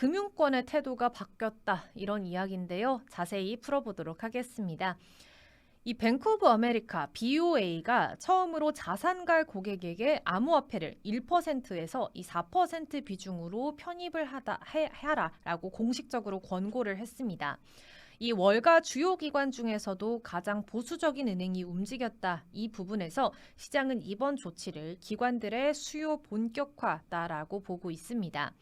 금융권의 태도가 바뀌었다 이런 이야기인데요. 자세히 풀어보도록 하겠습니다. 이 뱅크 오브 아메리카 BOA가 처음으로 자산갈 고객에게 암호화폐를 1%에서 이 4% 비중으로 편입을 하다 해, 하라라고 공식적으로 권고를 했습니다. 이 월가 주요 기관 중에서도 가장 보수적인 은행이 움직였다. 이 부분에서 시장은 이번 조치를 기관들의 수요 본격화다라고 보고 있습니다.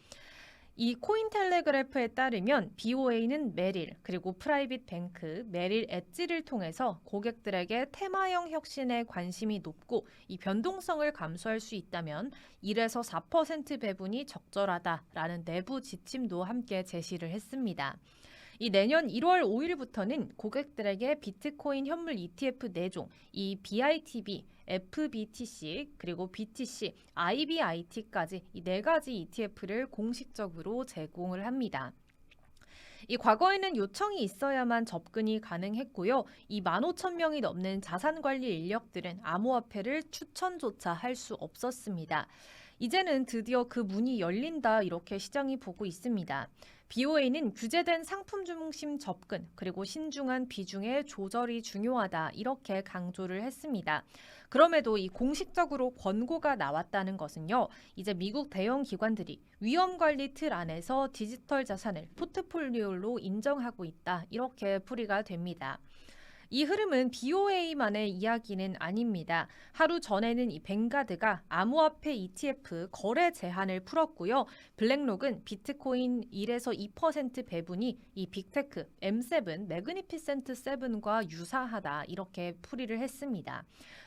이 코인텔레그래프에 따르면 BOA는 메릴 그리고 프라이빗 뱅크 메릴 엣지를 통해서 고객들에게 테마형 혁신에 관심이 높고 이 변동성을 감수할 수 있다면 1에서 4% 배분이 적절하다라는 내부 지침도 함께 제시를 했습니다. 이 내년 1월 5일부터는 고객들에게 비트코인 현물 ETF 4종, 이 BITB, FBTC, 그리고 BTC, IBIT까지 이 네 가지 ETF를 공식적으로 제공을 합니다. 이 과거에는 요청이 있어야만 접근이 가능했고요. 이 15,000명이 넘는 자산 관리 인력들은 암호화폐를 추천조차 할 수 없었습니다. 이제는 드디어 그 문이 열린다 이렇게 시장이 보고 있습니다. BOA는 규제된 상품 중심 접근 그리고 신중한 비중의 조절이 중요하다 이렇게 강조를 했습니다. 그럼에도 이 공식적으로 권고가 나왔다는 것은요. 이제 미국 대형 기관들이 위험 관리 틀 안에서 디지털 자산을 포트폴리오로 인정하고 있다. 이렇게 풀이가 됩니다. 이 흐름은 BOA만의 이야기는 아닙니다. 하루 전에는 이 뱅가드가 암호화폐 ETF 거래 제한을 풀었고요. 블랙록은 비트코인 1에서 2% 배분이 이 빅테크 M7 매그니피센트 7과 유사하다 이렇게 풀이를 했습니다.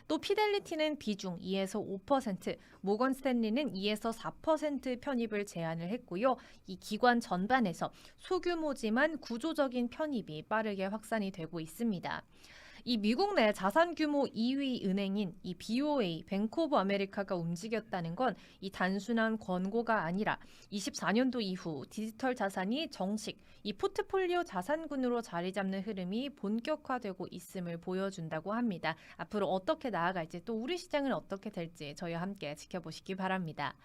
또 피델리티는 비중 2에서 5%, 모건 스탠리는 2에서 4% 편입을 제안을 했고요. 이 기관 전반에서 소규모지만 구조적인 편입이 빠르게 확산이 되고 있습니다. 이 미국 내 자산 규모 2위 은행인 이 BOA, 뱅크 오브 아메리카가 움직였다는 건 이 단순한 권고가 아니라 24년도 이후 디지털 자산이 정식 이 포트폴리오 자산군으로 자리 잡는 흐름이 본격화되고 있음을 보여준다고 합니다. 앞으로 어떻게 나아갈지 또 우리 시장은 어떻게 될지 저희와 함께 지켜보시기 바랍니다.